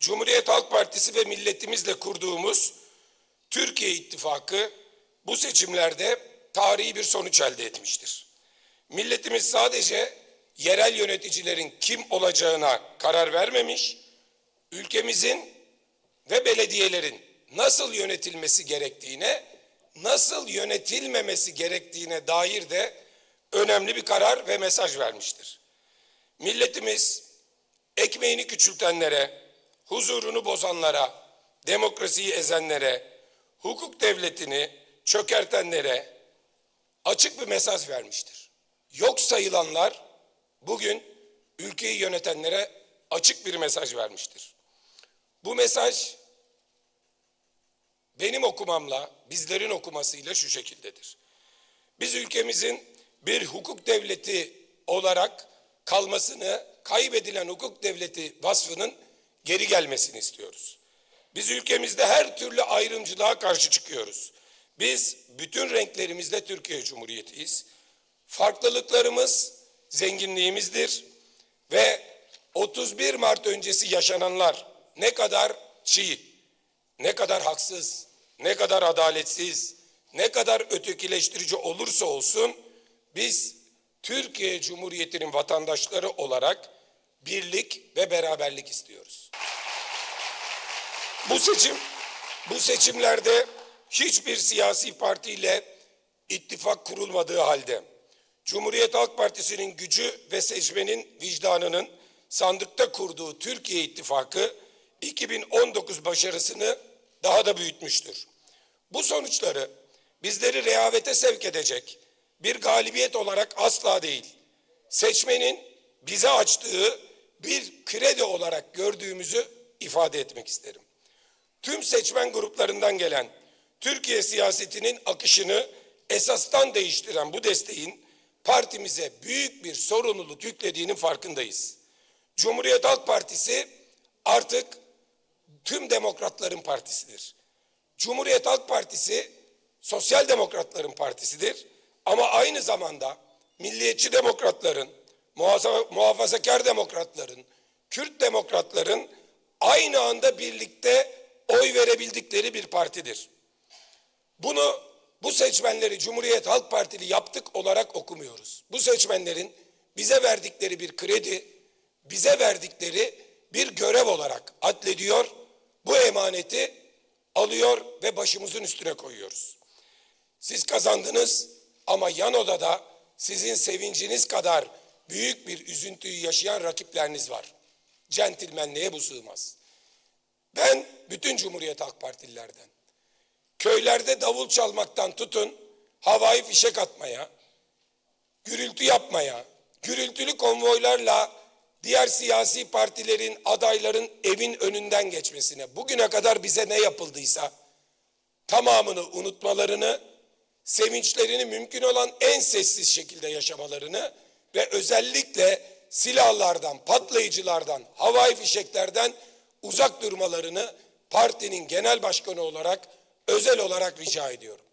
Cumhuriyet Halk Partisi ve milletimizle kurduğumuz Türkiye İttifakı bu seçimlerde tarihi bir sonuç elde etmiştir. Milletimiz sadece yerel yöneticilerin kim olacağına karar vermemiş, ülkemizin ve belediyelerin nasıl yönetilmesi gerektiğine, nasıl yönetilmemesi gerektiğine dair de önemli bir karar ve mesaj vermiştir. Milletimiz ekmeğini küçültenlere, huzurunu bozanlara, demokrasiyi ezenlere, hukuk devletini çökertenlere açık bir mesaj vermiştir. Yok sayılanlar bugün ülkeyi yönetenlere açık bir mesaj vermiştir. Bu mesaj benim okumamla, bizlerin okumasıyla şu şekildedir. Biz ülkemizin bir hukuk devleti olarak kalmasını, kaybedilen hukuk devleti vasfının geri gelmesini istiyoruz. Biz ülkemizde her türlü ayrımcılığa karşı çıkıyoruz. Biz bütün renklerimizde Türkiye Cumhuriyeti'yiz. Farklılıklarımız zenginliğimizdir ve 31 Mart öncesi yaşananlar ne kadar çiğ, ne kadar haksız, ne kadar adaletsiz, ne kadar ötekileştirici olursa olsun biz Türkiye Cumhuriyeti'nin vatandaşları olarak birlik ve beraberlik istiyoruz. Bu seçim bu seçimlerde hiçbir siyasi partiyle ittifak kurulmadığı halde Cumhuriyet Halk Partisi'nin gücü ve seçmenin vicdanının sandıkta kurduğu Türkiye İttifakı 2019 başarısını daha da büyütmüştür. Bu sonuçları bizleri rehavete sevk edecek bir galibiyet olarak asla değil, seçmenin bize açtığı bir kredi olarak gördüğümüzü ifade etmek isterim. Tüm seçmen gruplarından gelen Türkiye siyasetinin akışını esastan değiştiren bu desteğin partimize büyük bir sorumluluk yüklediğinin farkındayız. Cumhuriyet Halk Partisi artık tüm demokratların partisidir. Cumhuriyet Halk Partisi sosyal demokratların partisidir ama aynı zamanda milliyetçi demokratların, muhafaza- muhafazakar demokratların, Kürt demokratların aynı anda birlikte oy verebildikleri bir partidir. Bunu bu seçmenleri Cumhuriyet Halk Partili yaptık olarak okumuyoruz. Bu seçmenlerin bize verdikleri bir kredi, bize verdikleri bir görev olarak adlediyor. Bu emaneti alıyor ve başımızın üstüne koyuyoruz. Siz kazandınız ama yan odada sizin sevinciniz kadar büyük bir üzüntüyü yaşayan rakipleriniz var. Centilmenliğe bu sığmaz. Ben bütün Cumhuriyet Halk Partililerden köylerde davul çalmaktan tutun havai fişek atmaya, gürültü yapmaya, gürültülü konvoylarla diğer siyasi partilerin, adayların evin önünden geçmesine, bugüne kadar bize ne yapıldıysa tamamını unutmalarını, sevinçlerini mümkün olan en sessiz şekilde yaşamalarını ve özellikle silahlardan, patlayıcılardan, havai fişeklerden uzak durmalarını partinin genel başkanı olarak özel olarak rica ediyorum.